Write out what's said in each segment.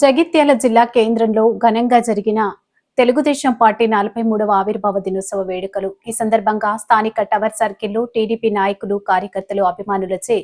జగిత్యాల జిల్లా కేంద్రంలో ఘనంగా జరిగిన తెలుగుదేశం పార్టీ నలభై మూడవ ఆవిర్భావ దినోత్సవ వేడుకలు. ఈ సందర్భంగా స్థానిక టవర్ సర్కిల్లో టీడీపీ నాయకులు కార్యకర్తలు అభిమానులచే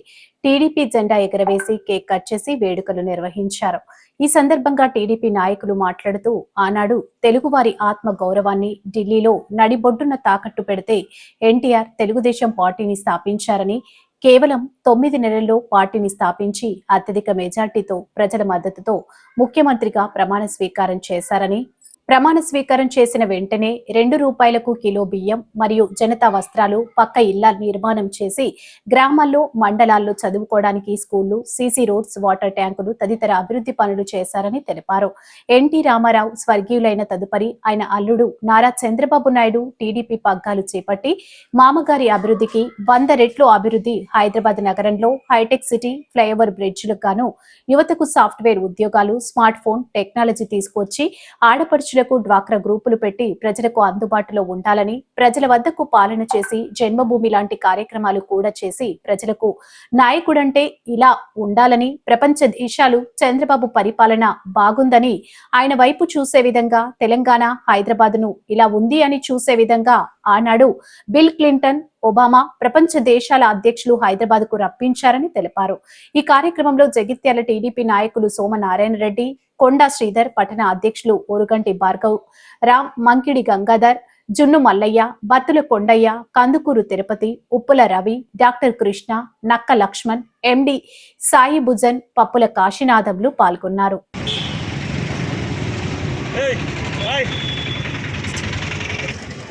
టీడీపీ జెండా ఎగరవేసి కేక్ కట్ చేసి వేడుకలు నిర్వహించారు. ఈ సందర్భంగా టీడీపీ నాయకులు మాట్లాడుతూ ఆనాడు తెలుగువారి ఆత్మ గౌరవాన్ని ఢిల్లీలో నడిబొడ్డున తాకట్టు పెడితే ఎన్టీఆర్ తెలుగుదేశం పార్టీని స్థాపించారని కేవలం తొమ్మిది నెలల్లో పార్టీని స్థాపించి అత్యధిక మెజార్టీతో ప్రజల మద్దతుతో ముఖ్యమంత్రిగా ప్రమాణ స్వీకారం చేశారని ప్రమాణ స్వీకారం చేసిన వెంటనే రెండు రూపాయలకు కిలో బియ్యం మరియు జనతా వస్త్రాలు పక్క ఇళ్ళ నిర్మాణం చేసి గ్రామాల్లో మండలాల్లో చదువుకోవడానికి స్కూళ్ళు సీసీ రోడ్స్ వాటర్ ట్యాంకులు తదితర అభివృద్ధి పనులు చేశారని తెలిపారు. ఎన్టీ రామారావు స్వర్గీయులైన తదుపరి ఆయన అల్లుడు నారా చంద్రబాబు నాయుడు టీడీపీ పగ్గాలు చేపట్టి మామగారి అభివృద్ధికి వంద రెట్లు అభివృద్ధి హైదరాబాద్ నగరంలో హైటెక్ సిటీ ఫ్లైఓవర్ బ్రిడ్జ్లకు గాను యువతకు సాఫ్ట్వేర్ ఉద్యోగాలు స్మార్ట్ ఫోన్ టెక్నాలజీ తీసుకొచ్చి ఆడపడుచు మనుషులకు డ్వాక్రా గ్రూపులు పెట్టి ప్రజలకు అందుబాటులో ఉండాలని ప్రజల వద్దకు పాలన చేసి జన్మభూమి లాంటి కార్యక్రమాలు కూడా చేసి ప్రజలకు నాయకుడంటే ఇలా ఉండాలని ప్రపంచ దేశాలు చంద్రబాబు పరిపాలన బాగుందని ఆయన వైపు చూసే విధంగా తెలంగాణ హైదరాబాద్ను ఇలా ఉంది అని చూసే విధంగా ఆనాడు బిల్ క్లింటన్ ఒబామా ప్రపంచ దేశాల అధ్యక్షులు హైదరాబాద్కు రప్పించారని తెలిపారు. ఈ కార్యక్రమంలో జగిత్యాల టీడీపీ నాయకులు సోమనారాయణ రెడ్డి కొండా శ్రీధర్ పట్టణ అధ్యక్షులు ఓరుగంటి భార్గవ్ రామ్ మంకిడి గంగాధర్ జున్ను మల్లయ్య బత్తుల కొండయ్య కందుకూరు తిరుపతి ఉప్పుల రవి డాక్టర్ కృష్ణ నక్క లక్ష్మణ్ ఎండి సాయి భుజన్ పప్పుల కాశీనాథంలు పాల్గొన్నారు.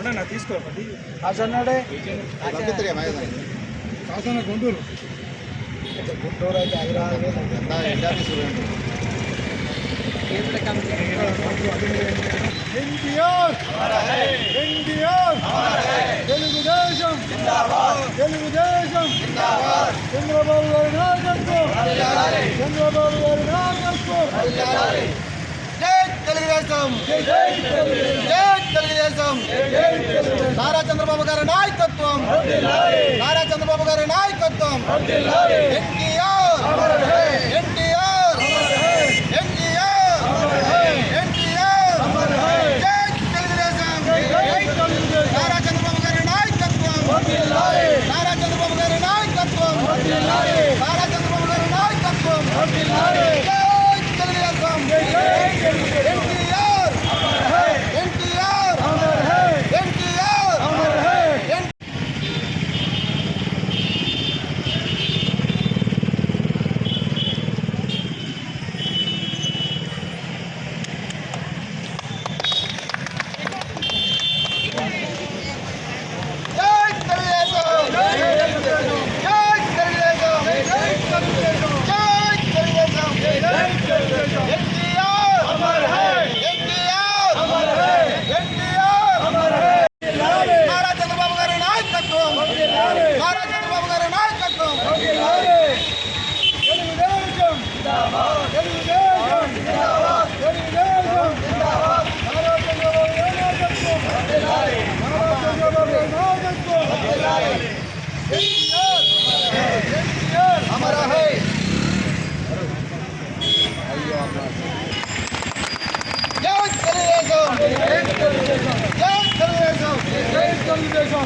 ఏయ్ బాయ్ అన్నా తీసుకో అది అసన్నాడే కాసన గుంటూరు. గుంటూరు అయితే హైదరాబాద్ ఎన్టీఆర్. ఎన్టీఆర్. తెలుగుదేశం. తెలుగుదేశం. చంద్రబాబు గారి నాయకత్వం. చంద్రబాబు గారి నాయకత్వం. తెలుగుదేశం జై తెలుగుదేశం. తెలుగుదేశం. నారా చంద్రబాబు గారి నాయకత్వం నారా చంద్రబాబు గారి నాయకత్వం ఎన్టీఆర్ ఎన్టీఆర్ ఎన్టీఆర్ ఎన్టీఆర్ జై తెలుగుదేశం నారా చంద్రబాబు గారి నాయకత్వం నారా చంద్రబాబు గారి నాయకత్వం నారా చంద్రబాబు గారి నాయకత్వం జై తెలుగుదేశం ఎన్టీఆర్ ఎన్టీఆర్ ఎన్టీఆర్ ఎన్ జై తెలుగుదేశం జై తెలుగుదేశం జై తెలుగుదేశం జై తెలుగుదేశం జై తెలుగుదేశం జై తెలుగుదేశం ఎన్టీఆర్ అమర్ హై ఎన్టీఆర్ అమర్ హై ఎన్టీఆర్ అమర్ హై నారా చంద్రబాబు గారి నాయకత్వం నారా చంద్రబాబు గారి నాయకత్వం తెలుగుదేశం తెలుగుదేశం తెలుగుదేశం నారా చంద్రబాబు గారి నాయకత్వం. నారా చంద్రబాబు గారి నాయకత్వం. ఎన్టీఆర్ ఎన్టీఆర్ అమర్ హై జై తెలుగుదేశం జై తెలుగుదేశం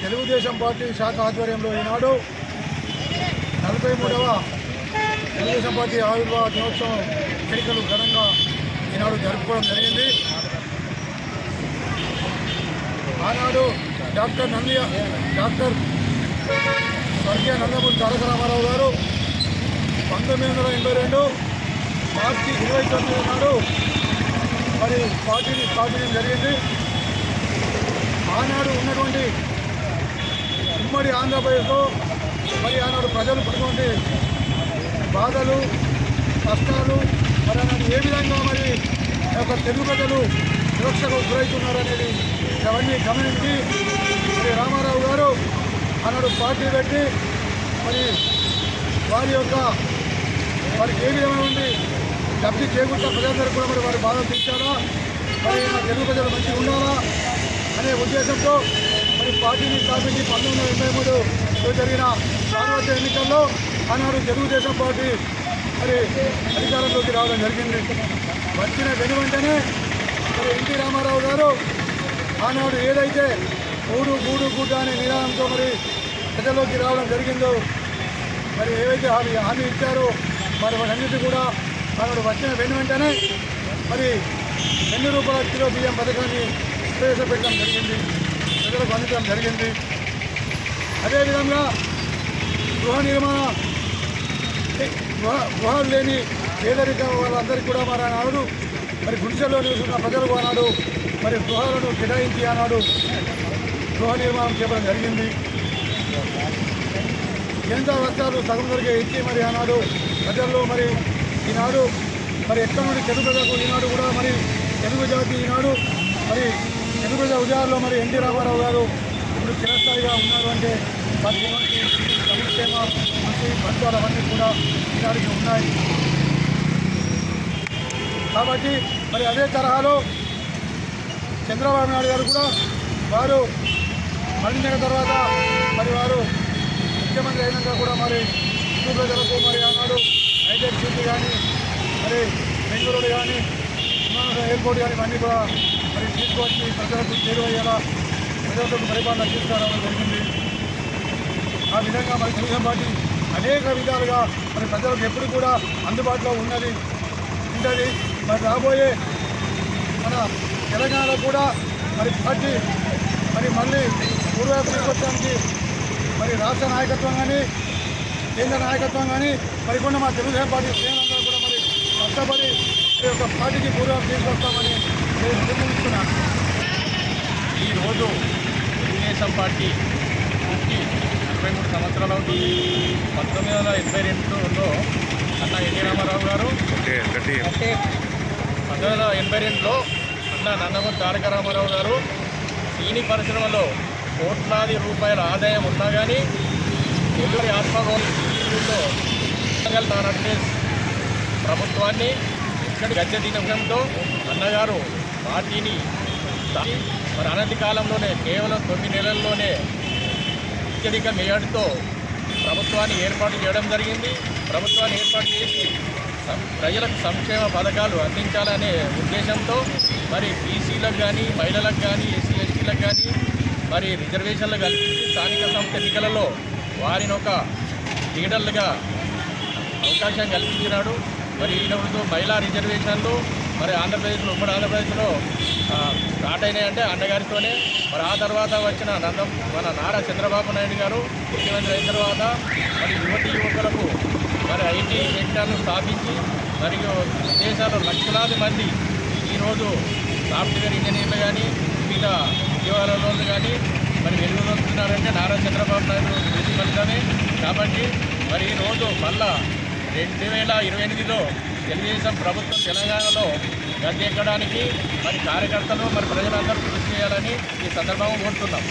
తెలుగుదేశం పార్టీ శాఖ ఆధ్వర్యంలో ఈనాడు నలభై మూడవ తెలుగుదేశం పార్టీ ఆవిర్భావ దినోత్సవం ఎన్నికలు ఘనంగా ఈనాడు జరుపుకోవడం జరిగింది. ఆనాడు డాక్టర్ నందియ డాక్టర్ స్వర్గీయ నందమూరి తారక రామారావు గారు పంతొమ్మిది వందల ఎనభై రెండు మార్చి ఇరవై తొమ్మిది నాడు మరి పార్టీని స్థాపించడం జరిగింది. ఆనాడు ఉన్నటువంటి ఉమ్మడి ఆంధ్రప్రదేశ్లో మరి ఆనాడు ప్రజలు పడుతుంది బాధలు కష్టాలు మరి ఆనాడు ఏ విధంగా మరి ఆ యొక్క తెలుగు ప్రజలు సురక్షకు గురవుతున్నారు అనేది అవన్నీ గమనించి మరి రామారావు గారు ఆనాడు పార్టీ పెట్టి మరి వారి యొక్క వారికి ఏ విధమైనటువంటి లబ్ధి చేకూర్చా ప్రజలందరూ కూడా మరి వారి బాధలు తీర్చాలా? మరి తెలుగు ప్రజలు మంచిగా ఉండాలా? అనే ఉద్దేశంతో మరి పార్టీని స్థాపించి పంతొమ్మిది వందల ఎనభై మూడులో జరిగిన సార్వత్రిక ఎన్నికల్లో ఆనాడు తెలుగుదేశం పార్టీ మరి అధికారంలోకి రావడం జరిగింది. వచ్చిన వెను వెంటనే మరి ఎన్టీ రామారావు గారు ఆనాడు ఏదైతే మూడు మూడు గుడ్డ అనే నినాదంతో మరి ప్రజల్లోకి రావడం జరిగిందో మరి ఏవైతే హామీ హామీ ఇచ్చారో మరి వాటన్నిటి కూడా ఆనాడు వచ్చిన వెను వెంటనే మరి రెండు రూపాయల కిలో బియ్యం పథకాన్ని ప్రవేశపెట్టడం జరిగింది. ప్రజలకు అందించడం జరిగింది. అదేవిధంగా గృహ నిర్మాణ గృహ గృహాలు లేని పేదరిక వాళ్ళందరికీ కూడా మరి ఆనాడు మరి గుడిసెల్లో నివసిస్తున్న ప్రజలకు ఆనాడు మరి గృహాలను కేటాయించి ఆనాడు గృహ నిర్మాణం చేయడం జరిగింది. కేంద్ర రాష్ట్రాలు సగం దొరికే ఇచ్చి మరి ఆనాడు ప్రజల్లో మరి ఈనాడు మరి ఎక్కడ నుండి తెలుగు ప్రజలకు ఈనాడు కూడా మరి తెలుగు జాతి ఈనాడు మరి ఎందుకంటే ఉద్యోగాల్లో మరి ఎన్టీ రామారావు గారు ఇప్పుడు చిరస్థాయిగా ఉన్నారు అంటే వారి సంక్షేమ మంచి ఫలితాలు అవన్నీ కూడా ఈనాడికి ఉన్నాయి. కాబట్టి మరి అదే తరహాలో చంద్రబాబు నాయుడు గారు కూడా వారు మరణించిన తర్వాత మరి వారు ముఖ్యమంత్రి అయినాక కూడా మరి హిందూ ప్రజలకు మరి ఆనాడు హైటెక్ సిటీ కానీ మరి బెంగళూరు కానీ ఎయిర్పోర్ట్ కానీ ఇవన్నీ కూడా మరి తీసుకొచ్చి ప్రజలకు చేరువయ్యేలా ప్రజలకు పరిపాలన తీసుకురావడం జరిగింది. ఆ విధంగా మరి తెలుగుదేశం పార్టీ అనేక విధాలుగా మరి ప్రజలకు ఎప్పుడు కూడా అందుబాటులో ఉన్నది ఉంటుంది. మరి రాబోయే మన తెలంగాణలో కూడా మరి పార్టీ మరి మళ్ళీ పూర్వవైపు తీసుకొచ్చడానికి మరి రాష్ట్ర నాయకత్వం కానీ కేంద్ర నాయకత్వం కానీ మరి కూడా మా తెలుగుదేశం పార్టీ శ్రేణులందరూ కూడా మరి కష్టపడి ఈ యొక్క పార్టీకి పూర్వవైపు తీసుకొస్తామని ఈరోజు తెలుగుదేశం పార్టీ పుట్టి ఇరవై మూడు సంవత్సరాలు అవుతుంది. పంతొమ్మిది వందల ఎనభై రెండులో అన్న ఎన్టీ రామారావు గారు పంతొమ్మిది వందల ఎనభై రెండులో అన్న నందమూరి తారక రామారావు గారు సీని పరిశ్రమలో కోట్లాది రూపాయల ఆదాయం ఉన్నా కానీ తెలుగు ఆత్మగౌరవంతో ఆర్ఎస్ ప్రభుత్వాన్ని ఇక్కడ గద్దె దినంతో అన్నగారు పార్టీని మరి అనతి కాలంలోనే కేవలం తొమ్మిది నెలల్లోనే అత్యధిక మేయడ్తో ప్రభుత్వాన్ని ఏర్పాటు చేయడం జరిగింది. ప్రభుత్వాన్ని ఏర్పాటు చేసి సం- ప్రజలకు సంక్షేమ పథకాలు అందించాలనే ఉద్దేశంతో మరి బీసీలకు కానీ మహిళలకు కానీ ఎస్సీ ఎస్టీలకు కానీ మరి రిజర్వేషన్లు కల్పించి స్థానిక సంస్థ ఎన్నికలలో వారిని ఒక లీడర్లుగా అవకాశం కల్పించినాడు. మరి ఈరోజు మహిళా రిజర్వేషన్లు మరి ఆంధ్రప్రదేశ్లో ఉమ్మడి ఆంధ్రప్రదేశ్లో స్టార్ట్ స్టార్ట్ అయినాయంటే అన్నగారితోనే. మరి ఆ తర్వాత వచ్చిన నందం మన నారా చంద్రబాబు నాయుడు గారు ముఖ్యమంత్రి అయిన తర్వాత మరి యువతి యువకులకు మరి ఐటీ సెక్టర్ను స్థాపించి మరియు దేశాల్లో లక్షలాది మంది ఈరోజు సాఫ్ట్వేర్ ఇంజనీర్లు కానీ వివిధ ఉద్యోగాలలో కానీ మరి వెలుగుతున్నారంటే నారా చంద్రబాబు నాయుడు కృషి ఫలితమే కాబట్టి మరి ఈరోజు మళ్ళా రెండు వేల ఇరవై ఎనిమిదిలో తెలుగుదేశం ప్రభుత్వం తెలంగాణలో గద్దె ఎక్కడానికి మరి కార్యకర్తలు మరి ప్రజలందరూ కృషి చేయాలని ఈ సందర్భంగా కోరుతున్నాం.